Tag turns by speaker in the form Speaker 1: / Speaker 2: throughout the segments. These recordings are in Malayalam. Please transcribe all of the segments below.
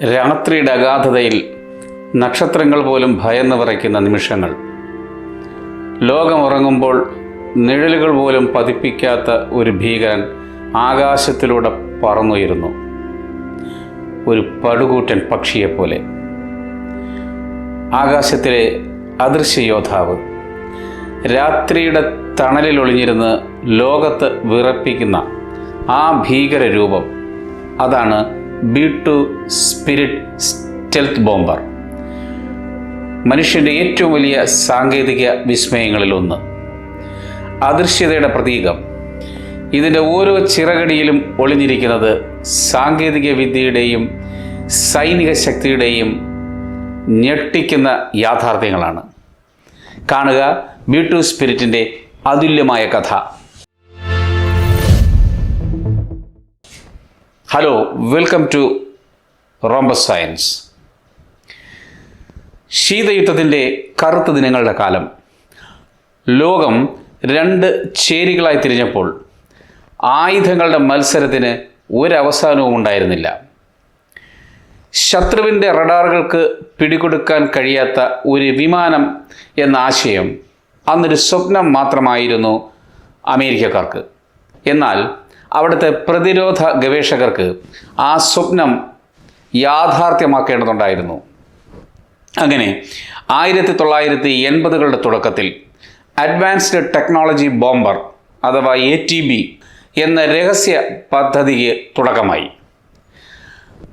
Speaker 1: രാത്രിയുടെ അഗാധതയിൽ നക്ഷത്രങ്ങൾ പോലും ഭയന്ന് വിറയ്ക്കുന്ന നിമിഷങ്ങൾ. ലോകമുറങ്ങുമ്പോൾ നിഴലുകൾ പോലും പതിപ്പിക്കാത്ത ഒരു ഭീകരൻ ആകാശത്തിലൂടെ പറന്നുയരുന്നു. ഒരു പടുകൂറ്റൻ പക്ഷിയെപ്പോലെ. ആകാശത്തിലെ അദൃശ്യ യോദ്ധാവ് രാത്രിയുടെ തണലിൽ ഒളിഞ്ഞിരുന്ന് ലോകത്ത് വിറപ്പിക്കുന്ന ആ ഭീകര രൂപം അതാണ് B two Spirit stealth bomber. മനുഷ്യന്റെ ഏറ്റവും വലിയ സാങ്കേതിക വിസ്മയങ്ങളിലൊന്ന്. അദൃശ്യതയുടെ പ്രതീകം. ഇതിന്റെ ഓരോ ചിറകടിയിലും ഒളിഞ്ഞിരിക്കുന്നത് സാങ്കേതിക വിദ്യയുടെയും സൈനിക ശക്തിയുടെയും ഞെട്ടിക്കുന്ന യാഥാർത്ഥ്യങ്ങളാണ്. കാണുക ബി ടു സ്പിരിറ്റിന്റെ അതുല്യമായ കഥ. Hello welcome to Rhombus Science ശീതയുദ്ധത്തിന്റെ കറുത്ത ദിനങ്ങളുടെ കാലം. ലോകം രണ്ട് ചേരികളായി തിരിഞ്ഞപ്പോൾ ആയുധങ്ങളുടെ മത്സരത്തിന് ഒരവസാനവും ഉണ്ടായിരുന്നില്ല. ശത്രുവിന്റെ റഡാറുകൾക്ക് പിടികൊടുക്കാൻ കഴിയാത്ത ഒരു വിമാനം എന്ന ആശയം അന്നൊരു സ്വപ്നം മാത്രമായിരുന്നു അമേരിക്കക്കാർക്ക്. എന്നാൽ അവിടുത്തെ പ്രതിരോധ ഗവേഷകർക്ക് ആ സ്വപ്നം യാഥാർത്ഥ്യമാക്കേണ്ടതുണ്ടായിരുന്നു. അങ്ങനെ ആയിരത്തി തൊള്ളായിരത്തി എൺപതുകളുടെ തുടക്കത്തിൽ അഡ്വാൻസ്ഡ് ടെക്നോളജി ബോംബർ അഥവാ എ ടി ബി എന്ന രഹസ്യ പദ്ധതിക്ക് തുടക്കമായി.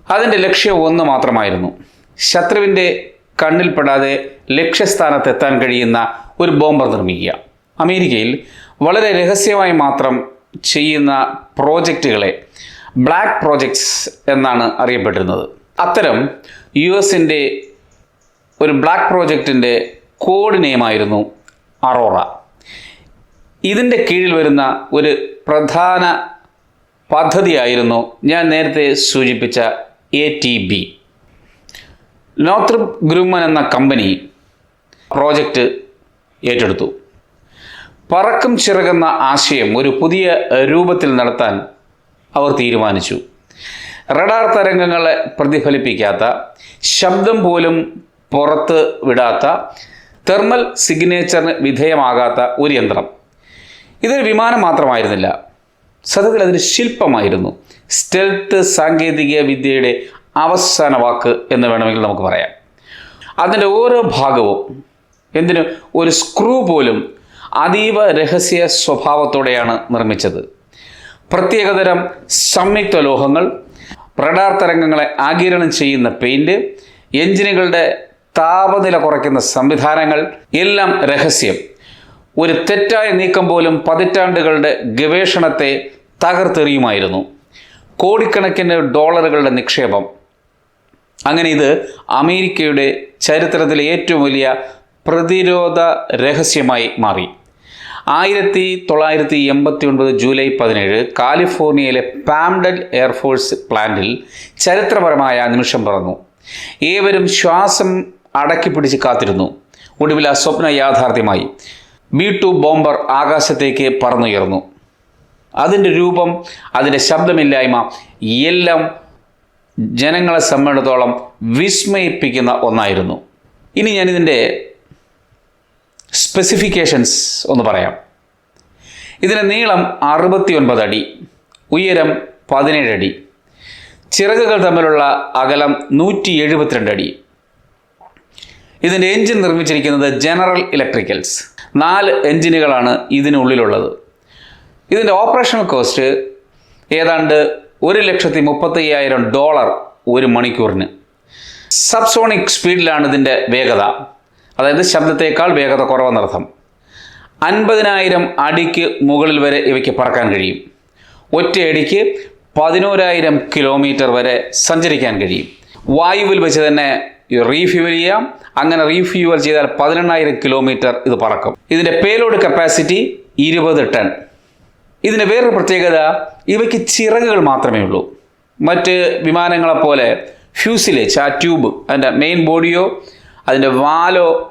Speaker 1: അതിന്റെ ലക്ഷ്യം ഒന്ന് മാത്രമായിരുന്നു. ശത്രുവിന്റെ കണ്ണിൽപ്പെടാതെ ലക്ഷ്യസ്ഥാനത്തെത്താൻ കഴിയുന്ന ഒരു ബോംബർ നിർമ്മിക്കുക. അമേരിക്കയിൽ വളരെ രഹസ്യമായി മാത്രം ചെയ്യുന്ന പ്രോജക്റ്റുകളെ ബ്ലാക്ക് പ്രോജക്ട്സ് എന്നാണ് അറിയപ്പെട്ടിരുന്നത്. അത്തരം യു എസിന്റെ ഒരു ബ്ലാക്ക് പ്രോജക്റ്റിന്റെ കോഡ് നെയിമായിരുന്നു അറോറ. ഇതിന്റെ കീഴിൽ വരുന്ന ഒരു പ്രധാന പദ്ധതിയായിരുന്നു ഞാൻ നേരത്തെ സൂചിപ്പിച്ച A T B Northrop Grumman എന്ന കമ്പനി പ്രോജക്റ്റ് ഏറ്റെടുത്തു. പറക്കും ചിറകുന്ന ആശയം ഒരു പുതിയ രൂപത്തിൽ നടത്താൻ അവർ തീരുമാനിച്ചു. റഡാർ തരംഗങ്ങളെ പ്രതിഫലിപ്പിക്കാത്ത ശബ്ദം പോലും പുറത്ത് വിടാത്ത തെർമൽ സിഗ്നേച്ചറിന് വിധേയമാകാത്ത ഒരു യന്ത്രം. ഇതൊരു വിമാനം മാത്രമായിരുന്നില്ല. സത്യത്തിൽ അതൊരു ശില്പമായിരുന്നു. സ്റ്റെൽത്ത് സാങ്കേതിക വിദ്യയുടെ അവസാന വാക്ക് എന്ന് വേണമെങ്കിൽ നമുക്ക് പറയാം. അതിന്റെ ഓരോ ഭാഗവും എന്തിനു ഒരു സ്ക്രൂ പോലും അതീവ രഹസ്യ സ്വഭാവത്തോടെയാണ് നിർമ്മിച്ചത്. പ്രത്യേകതരം സംയുക്ത ലോഹങ്ങൾ റഡാർ തരംഗങ്ങളെ ആഗിരണം ചെയ്യുന്ന പെയിന്റ് എഞ്ചിനുകളുടെ താപനില കുറയ്ക്കുന്ന സംവിധാനങ്ങൾ എല്ലാം രഹസ്യം. ഒരു തെറ്റായ നീക്കം പോലും പതിറ്റാണ്ടുകളുടെ ഗവേഷണത്തെ തകർത്തെറിയുമായിരുന്നു. കോടിക്കണക്കിന് ഡോളറുകളുടെ നിക്ഷേപം. അങ്ങനെ ഇത് അമേരിക്കയുടെ ചരിത്രത്തിലെ ഏറ്റവും വലിയ പ്രതിരോധ രഹസ്യമായി മാറി. ആയിരത്തി തൊള്ളായിരത്തി എൺപത്തി ഒൻപത് ജൂലൈ പതിനേഴ് കാലിഫോർണിയയിലെ പാംഡൽ എയർഫോഴ്സ് പ്ലാന്റിൽ ചരിത്രപരമായ നിമിഷം പറഞ്ഞു ഏവരും ശ്വാസം അടക്കി പിടിച്ച് കാത്തിരുന്നു. ഒടുവിൽ ആ സ്വപ്ന യാഥാർത്ഥ്യമായി. ബി ടു ബോംബർ ആകാശത്തേക്ക് പറന്നുയർന്നു. അതിന്റെ രൂപം അതിന്റെ ശബ്ദമില്ലായ്മ എല്ലാം ജനങ്ങളെ സംബന്ധിച്ചിടത്തോളം വിസ്മയിപ്പിക്കുന്ന ഒന്നായിരുന്നു. ഇനി ഞാനിതിന്റെ സ്പെസിഫിക്കേഷൻസ് ഒന്ന് പറയാം. ഇതിന്റെ നീളം അറുപത്തി ഒൻപത് അടി ഉയരം പതിനേഴ് അടി ചിറകുകൾ തമ്മിലുള്ള അകലം നൂറ്റി എഴുപത്തിരണ്ട് അടി. ഇതിന്റെ എൻജിൻ നിർമ്മിച്ചിരിക്കുന്നത് ജനറൽ ഇലക്ട്രിക്കൽസ് നാല് എൻജിനുകളാണ് ഇതിനുള്ളിലുള്ളത്. ഇതിന്റെ ഓപ്പറേഷണൽ കോസ്റ്റ് ഏതാണ്ട് ഒരു ലക്ഷത്തി മുപ്പത്തയ്യായിരം ഡോളർ ഒരു മണിക്കൂറിന്. സബ്സോണിക് സ്പീഡിലാണ് ഇതിന്റെ വേഗത. അതായത് ശബ്ദത്തേക്കാൾ വേഗത കുറവെന്നർത്ഥം. അൻപതിനായിരം അടിക്ക് മുകളിൽ വരെ ഇവയ്ക്ക് പറക്കാൻ കഴിയും. ഒറ്റയടിക്ക് പതിനോരായിരം കിലോമീറ്റർ വരെ സഞ്ചരിക്കാൻ കഴിയും. വായുവിൽ വെച്ച് തന്നെ റീഫ്യൂവൽ ചെയ്യാം. അങ്ങനെ റീഫ്യൂവൽ ചെയ്താൽ പതിനെണ്ണായിരം കിലോമീറ്റർ ഇത് പറക്കും. ഇതിന്റെ പേലോഡ് കപ്പാസിറ്റി ഇരുപത് ടൺ. ഇതിന്റെ വേറൊരു പ്രത്യേകത ഇവയ്ക്ക് ചിറകുകൾ മാത്രമേ ഉള്ളൂ. മറ്റ് വിമാനങ്ങളെപ്പോലെ ഫ്യൂസിലേജ് ആ ട്യൂബ് അതിന്റെ മെയിൻ ബോഡിയോ അതിന്റെ വാലോ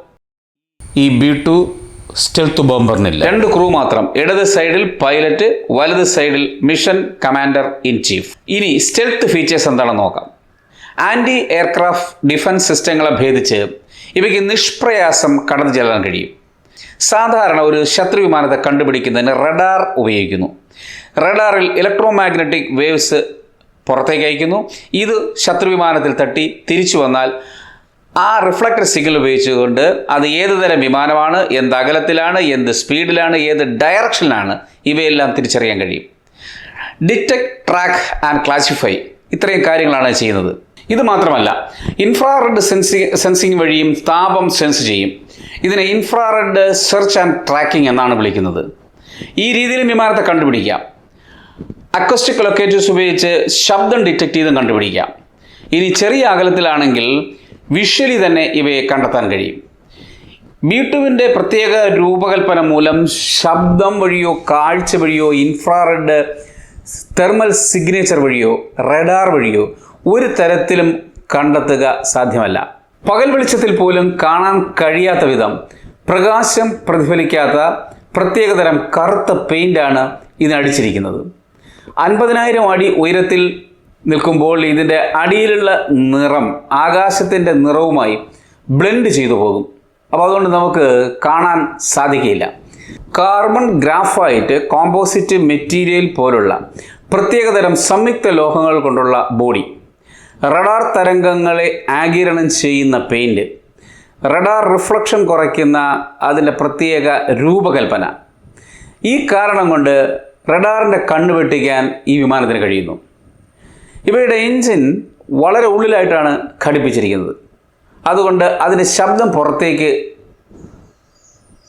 Speaker 1: ഈ ബി ടു സ്റ്റെൽത്ത് ബോംബറിനില്ല. രണ്ട് ക്രൂ മാത്രം. ഇടത് സൈഡിൽ പൈലറ്റ് വലത് സൈഡിൽ മിഷൻ കമാൻഡർ ഇൻ ചീഫ് ഇനി സ്റ്റെൽത്ത് ഫീച്ചേഴ്സ് എന്താണെന്ന് നോക്കാം. ആന്റി എയർക്രാഫ്റ്റ് ഡിഫൻസ് സിസ്റ്റങ്ങളെ ഭേദിച്ച് ഇവയ്ക്ക് നിഷ്പ്രയാസം കടന്നു ചെല്ലാൻ കഴിയും. സാധാരണ ഒരു ശത്രു വിമാനത്തെ കണ്ടുപിടിക്കുന്നതിന് റഡാർ ഉപയോഗിക്കുന്നു. റഡാറിൽ ഇലക്ട്രോ മാഗ്നറ്റിക് വേവ്സ് പുറത്തേക്ക് അയക്കുന്നു ഇത് ശത്രു വിമാനത്തിൽ തട്ടി തിരിച്ചു വന്നാൽ ആ റിഫ്ലക്ടർ സിഗ്നൽ ഉപയോഗിച്ചുകൊണ്ട് അത് ഏത് തരം വിമാനമാണ് എന്ത് അകലത്തിലാണ് എന്ത് സ്പീഡിലാണ് ഏത് ഡയറക്ഷനിലാണ് ഇവയെല്ലാം തിരിച്ചറിയാൻ കഴിയും. ഡിറ്റക്ട് ട്രാക്ക് ആൻഡ് ക്ലാസിഫൈ ഇത്രയും കാര്യങ്ങളാണ് ചെയ്യുന്നത്. ഇത് മാത്രമല്ല ഇൻഫ്രാറെഡ് സെൻസിങ് സെൻസിങ് വഴിയും താപം സെൻസ് ചെയ്യും. ഇതിനെ ഇൻഫ്രാറെഡ് സെർച്ച് ആൻഡ് ട്രാക്കിംഗ് എന്നാണ് വിളിക്കുന്നത്. ഈ രീതിയിലും വിമാനത്തെ കണ്ടുപിടിക്കാം. അക്വസ്റ്റിക് ലൊക്കേറ്റേഴ്സ് ഉപയോഗിച്ച് ശബ്ദം ഡിറ്റക്ട് ചെയ്തും കണ്ടുപിടിക്കാം. ഇനി ചെറിയ അകലത്തിലാണെങ്കിൽ വിഷ്വലി തന്നെ ഇവയെ കണ്ടെത്താൻ കഴിയും. ബീട്ടുവിന്റെ പ്രത്യേക രൂപകൽപ്പന മൂലം ശബ്ദം വഴിയോ കാഴ്ച വഴിയോ ഇൻഫ്രാറെഡ് തെർമൽ സിഗ്നേച്ചർ വഴിയോ റഡാർ വഴിയോ ഒരു തരത്തിലും കണ്ടെത്തുക സാധ്യമല്ല. പകൽ വെളിച്ചത്തിൽ പോലും കാണാൻ കഴിയാത്ത വിധം പ്രകാശം പ്രതിഫലിക്കാത്ത പ്രത്യേകതരം കറുത്ത പെയിന്റാണ് ഇതിനടിച്ചിരിക്കുന്നത് അൻപതിനായിരം അടി ഉയരത്തിൽ നിൽക്കുമ്പോൾ ഇതിന്റെ അടിയിലുള്ള നിറം ആകാശത്തിന്റെ നിറവുമായി ബ്ലെൻഡ് ചെയ്തു പോകും. അപ്പോൾ അതുകൊണ്ട് നമുക്ക് കാണാൻ സാധിക്കില്ല. കാർബൺ ഗ്രാഫൈറ്റ് കോമ്പോസിറ്റ് മെറ്റീരിയൽ പോലുള്ള പ്രത്യേകതരം സംയുക്ത ലോഹങ്ങൾ കൊണ്ടുള്ള ബോഡി റഡാർ തരംഗങ്ങളെ ആഗിരണം ചെയ്യുന്ന പെയിന്റ് റഡാർ റിഫ്ലക്ഷൻ കുറയ്ക്കുന്ന അതിന്റെ പ്രത്യേക രൂപകൽപ്പന. ഈ കാരണം കൊണ്ട് റഡാറിന്റെ കണ്ണ് വെട്ടിക്കാൻ ഈ വിമാനത്തിന് കഴിയുന്നു. ഇവയുടെ എൻജിൻ വളരെ ഉള്ളിലായിട്ടാണ് ഘടിപ്പിച്ചിരിക്കുന്നത്. അതുകൊണ്ട് അതിന്റെ ശബ്ദം പുറത്തേക്ക്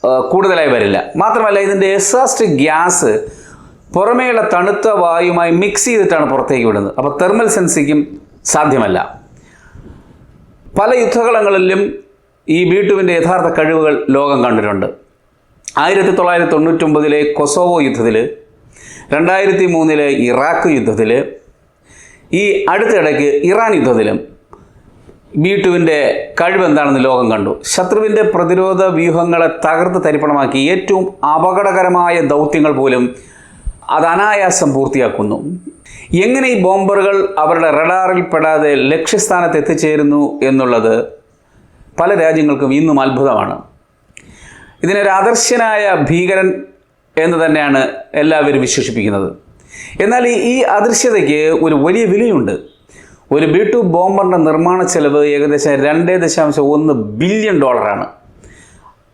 Speaker 1: കൂടുതലായി വരില്ല. മാത്രമല്ല ഇതിന്റെ എക്സാസ്റ്റ് ഗ്യാസ് പുറമേയുള്ള തണുത്ത വായുമായി മിക്സ് ചെയ്തിട്ടാണ് പുറത്തേക്ക് വിടുന്നത്. അപ്പോൾ തെർമൽ സെൻസിങ്ങും സാധ്യമല്ല. പല യുദ്ധകളങ്ങളിലും ഈ ബീട്ടുവിന്റെ യഥാർത്ഥ കഴിവുകൾ ലോകം കണ്ടിട്ടുണ്ട്. ആയിരത്തി തൊള്ളായിരത്തി തൊണ്ണൂറ്റൊമ്പതിലെ കൊസോവോ യുദ്ധത്തിൽ രണ്ടായിരത്തി മൂന്നിലെ ഇറാഖ് യുദ്ധത്തിൽ ഈ അടുത്തിടയ്ക്ക് ഇറാൻ യുദ്ധത്തിലും ബി ടുവിന്റെ കഴിവെന്താണെന്ന് ലോകം കണ്ടു. ശത്രുവിന്റെ പ്രതിരോധ വ്യൂഹങ്ങളെ തകർത്ത് തരിപ്പണമാക്കി ഏറ്റവും അപകടകരമായ ദൗത്യങ്ങൾ പോലും അത് അനായാസം പൂർത്തിയാക്കുന്നു. എങ്ങനെ ഈ ബോംബറുകൾ അവരുടെ റഡാറിൽ പെടാതെ ലക്ഷ്യസ്ഥാനത്ത് എത്തിച്ചേരുന്നു എന്നുള്ളത് പല രാജ്യങ്ങൾക്കും ഇന്നും അത്ഭുതമാണ്. ഇതിനൊരു ആദർശനായ ഭീകരൻ എന്ന് തന്നെയാണ് എല്ലാവരും വിശേഷിപ്പിക്കുന്നത്. എന്നാൽ ഈ- അദൃശ്യതയ്ക്ക് ഒരു വലിയ വിലയുണ്ട്. ഒരു ബി ടു ബോംബറിന്റെ നിർമ്മാണ ചെലവ് ഏകദേശം രണ്ട് ദശാംശം ഒന്ന് ബില്യൺ ഡോളറാണ്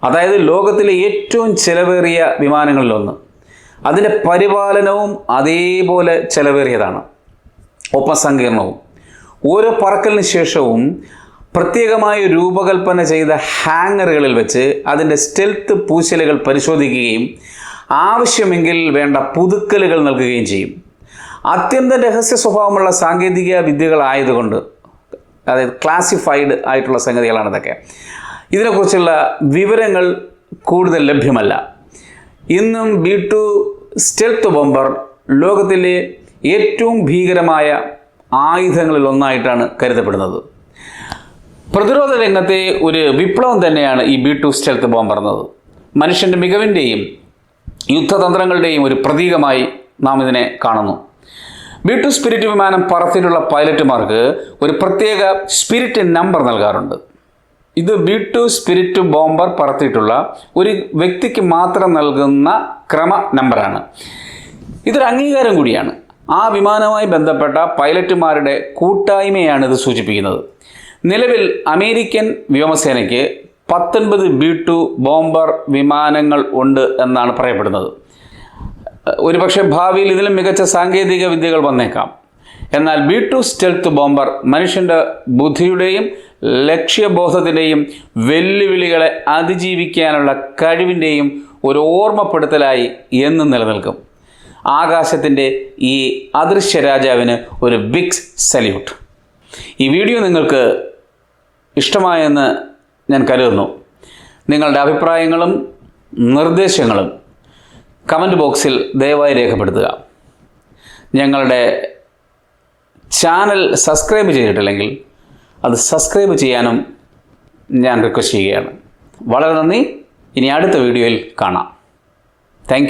Speaker 1: അതായത് ലോകത്തിലെ ഏറ്റവും ചെലവേറിയ വിമാനങ്ങളിലൊന്ന്. അതിന്റെ പരിപാലനവും അതേപോലെ ചെലവേറിയതാണ്. ഒപ്പം സങ്കീർണവും ഓരോ പറക്കലിന് ശേഷവും പ്രത്യേകമായി രൂപകൽപ്പന ചെയ്ത ഹാങ്ങറുകളിൽ വെച്ച് അതിന്റെ സ്റ്റെൽത്ത് പൂശലുകൾ പരിശോധിക്കുകയും ആവശ്യമെങ്കിൽ വേണ്ട പുതുക്കലുകൾ നൽകുകയും ചെയ്യും. അത്യന്തം രഹസ്യ സ്വഭാവമുള്ള സാങ്കേതിക വിദ്യകളായതുകൊണ്ട് അതായത് ക്ലാസിഫൈഡ് ആയിട്ടുള്ള സംഗതികളാണ് ഇതൊക്കെ. ഇതിനെക്കുറിച്ചുള്ള വിവരങ്ങൾ കൂടുതൽ ലഭ്യമല്ല. ഇന്നും ബി ടു സ്റ്റെൽത്ത് ബോംബർ ലോകത്തിലെ ഏറ്റവും ഭീകരമായ ആയുധങ്ങളിൽ ഒന്നായിട്ടാണ് കരുതപ്പെടുന്നത്. പ്രതിരോധ രംഗത്തെ ഒരു വിപ്ലവം തന്നെയാണ് ഈ ബി ടു സ്റ്റെൽത്ത് ബോംബർ എന്നത് മനുഷ്യന്റെ മികവിന്റെയും യുദ്ധതന്ത്രങ്ങളുടെയും ഒരു പ്രതീകമായി നാം ഇതിനെ കാണുന്നു. ബി ടു സ്പിരിറ്റ് വിമാനം പറത്തിലുള്ള പൈലറ്റുമാർക്ക് ഒരു പ്രത്യേക സ്പിരിറ്റ് നമ്പർ നൽകാറുണ്ട്. ഇത് ബി ടു സ്പിരിറ്റ് ബോംബർ പറത്തിയിട്ടുള്ള ഒരു വ്യക്തിക്ക് മാത്രം നൽകുന്ന ക്രമ നമ്പറാണ്. ഇതൊരു അംഗീകാരം കൂടിയാണ്. ആ വിമാനവുമായി ബന്ധപ്പെട്ട പൈലറ്റുമാരുടെ കൂട്ടായ്മയാണ് ഇത് സൂചിപ്പിക്കുന്നത്. നിലവിൽ അമേരിക്കൻ വ്യോമസേനയ്ക്ക് പത്തൊൻപത് ബി ടു ബോംബർ വിമാനങ്ങൾ ഉണ്ട് എന്നാണ് പറയപ്പെടുന്നത്. ഒരുപക്ഷെ ഭാവിയിൽ ഇതിലും മികച്ച സാങ്കേതിക വിദ്യകൾ വന്നേക്കാം. എന്നാൽ ബി ടു സ്റ്റെൽത്ത് ബോംബർ മനുഷ്യന്റെ ബുദ്ധിയുടെയും ലക്ഷ്യബോധത്തിന്റെയും വെല്ലുവിളികളെ അതിജീവിക്കാനുള്ള കഴിവിന്റെയും ഒരു ഓർമ്മപ്പെടുത്തലായി എന്നും നിലനിൽക്കും. ആകാശത്തിന്റെ ഈ അദൃശ്യ രാജാവിന് ഒരു ബിഗ് സല്യൂട്ട്. ഈ വീഡിയോ നിങ്ങൾക്ക് ഇഷ്ടമായെന്ന് ഞാൻ കരുതുന്നു. നിങ്ങളുടെ അഭിപ്രായങ്ങളും നിർദ്ദേശങ്ങളും കമന്റ് ബോക്സിൽ ദയവായി രേഖപ്പെടുത്തുക. ഞങ്ങളുടെ ചാനൽ സബ്സ്ക്രൈബ് ചെയ്തിട്ടില്ലെങ്കിൽ അത് സബ്സ്ക്രൈബ് ചെയ്യാനും ഞാൻ റിക്വസ്റ്റ് ചെയ്യുകയാണ്. വളരെ നന്ദി. ഇനി അടുത്ത വീഡിയോയിൽ കാണാം. താങ്ക്